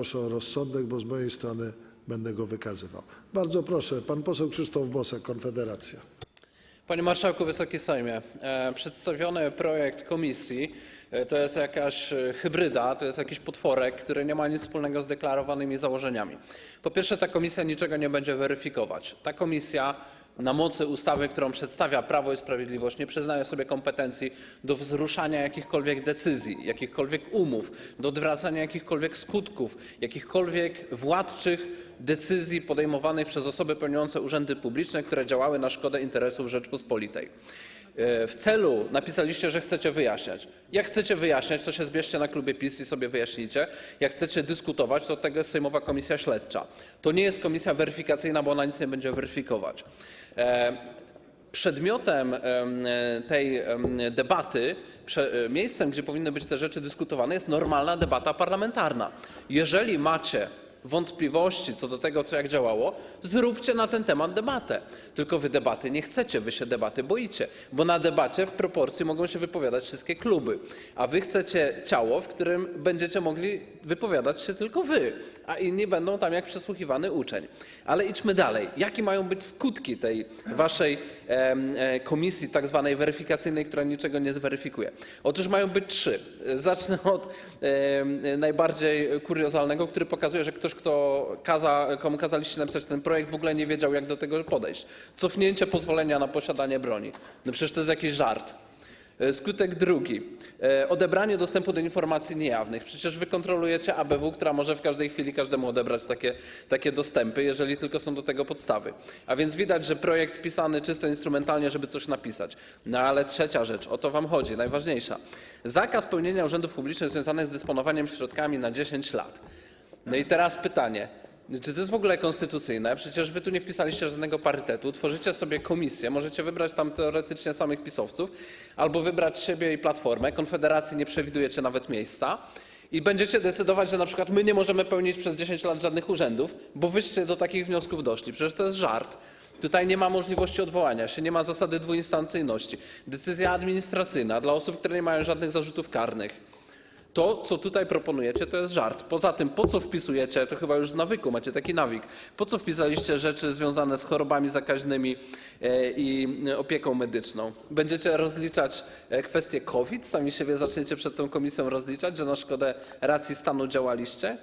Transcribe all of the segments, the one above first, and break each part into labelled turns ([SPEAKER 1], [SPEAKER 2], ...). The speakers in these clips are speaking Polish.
[SPEAKER 1] Proszę o rozsądek, bo z mojej strony będę go wykazywał. Bardzo proszę, pan poseł Krzysztof Bosak, Konfederacja.
[SPEAKER 2] Panie Marszałku, Wysoki Sejmie, e, przedstawiony projekt komisji e, to jest jakaś e, hybryda, to jest jakiś potworek, który nie ma nic wspólnego z deklarowanymi założeniami. Po pierwsze, ta komisja niczego nie będzie weryfikować. Ta komisja na mocy ustawy, którą przedstawia Prawo i Sprawiedliwość, nie przyznaje sobie kompetencji do wzruszania jakichkolwiek decyzji, jakichkolwiek umów, do odwracania jakichkolwiek skutków, jakichkolwiek władczych decyzji podejmowanych przez osoby pełniące urzędy publiczne, które działały na szkodę interesów Rzeczpospolitej. E, W celu napisaliście, że chcecie wyjaśniać. Jak chcecie wyjaśniać, to się zbierzcie na klubie PiS i sobie wyjaśnijcie. Jak chcecie dyskutować, to tego jest Sejmowa Komisja Śledcza. To nie jest komisja weryfikacyjna, bo ona nic nie będzie weryfikować. E, Przedmiotem em, e, tej debaty, miejscem, gdzie powinny być te rzeczy dyskutowane, jest normalna debata parlamentarna. Jeżeli macie wątpliwości co do tego, co jak działało, zróbcie na ten temat debatę. Tylko wy debaty nie chcecie, wy się debaty boicie, bo na debacie w proporcji mogą się wypowiadać wszystkie kluby, a wy chcecie ciało, w którym będziecie mogli wypowiadać się tylko wy, a inni będą tam jak przesłuchiwany uczeń. Ale idźmy dalej. Jakie mają być skutki tej waszej e, komisji tak zwanej weryfikacyjnej, która niczego nie zweryfikuje? Otóż mają być trzy. Zacznę od najbardziej kuriozalnego, który pokazuje, że ktoś, kto kaza, komu kazaliście napisać ten projekt, w ogóle nie wiedział, jak do tego podejść. Cofnięcie pozwolenia na posiadanie broni. No przecież to jest jakiś żart. E, Skutek drugi. E, Odebranie dostępu do informacji niejawnych. Przecież wy kontrolujecie ABW, która może w każdej chwili każdemu odebrać takie, takie dostępy, jeżeli tylko są do tego podstawy. A więc widać, że projekt pisany czysto instrumentalnie, żeby coś napisać. No ale trzecia rzecz, o to wam chodzi, najważniejsza. Zakaz pełnienia urzędów publicznych związanych z dysponowaniem środkami na 10 lat. No i teraz pytanie. Czy to jest w ogóle konstytucyjne? Przecież wy tu nie wpisaliście żadnego parytetu. Tworzycie sobie komisję, możecie wybrać tam teoretycznie samych pisowców, albo wybrać siebie i platformę. Konfederacji nie przewidujecie nawet miejsca. I będziecie decydować, że na przykład my nie możemy pełnić przez 10 lat żadnych urzędów, bo wyście do takich wniosków doszli. Przecież to jest żart. Tutaj nie ma możliwości odwołania się, nie ma zasady dwuinstancyjności. Decyzja administracyjna dla osób, które nie mają żadnych zarzutów karnych. To, co tutaj proponujecie, to jest żart. Poza tym, po co wpisujecie, to chyba już z nawyku, macie taki nawyk, po co wpisaliście rzeczy związane z chorobami zakaźnymi e, i opieką medyczną? Będziecie rozliczać e, kwestie COVID? Sami siebie zaczniecie przed tą komisją rozliczać, że na szkodę racji stanu działaliście?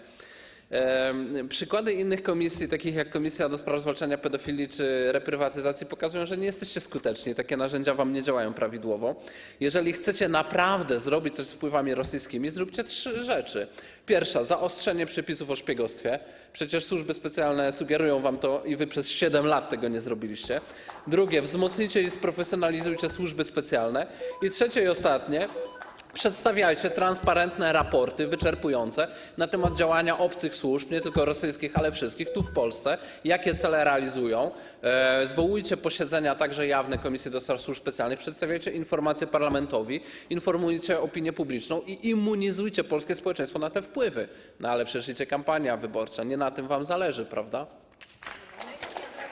[SPEAKER 2] Przykłady innych komisji, takich jak Komisja do Spraw Zwalczania Pedofilii czy Reprywatyzacji, pokazują, że nie jesteście skuteczni. Takie narzędzia wam nie działają prawidłowo. Jeżeli chcecie naprawdę zrobić coś z wpływami rosyjskimi, zróbcie trzy rzeczy. Pierwsza, zaostrzenie przepisów o szpiegostwie. Przecież służby specjalne sugerują wam to i wy przez 7 lat tego nie zrobiliście. Drugie, wzmocnijcie i sprofesjonalizujcie służby specjalne. I trzecie i ostatnie, Przedstawiajcie transparentne raporty wyczerpujące na temat działania obcych służb, nie tylko rosyjskich, ale wszystkich tu w Polsce, jakie cele realizują. E, zwołujcie posiedzenia także jawne Komisji do Spraw Służb Specjalnych, przedstawiajcie informacje parlamentowi, informujcie opinię publiczną i immunizujcie polskie społeczeństwo na te wpływy. No ale przecież idzie kampania wyborcza, nie na tym wam zależy, prawda?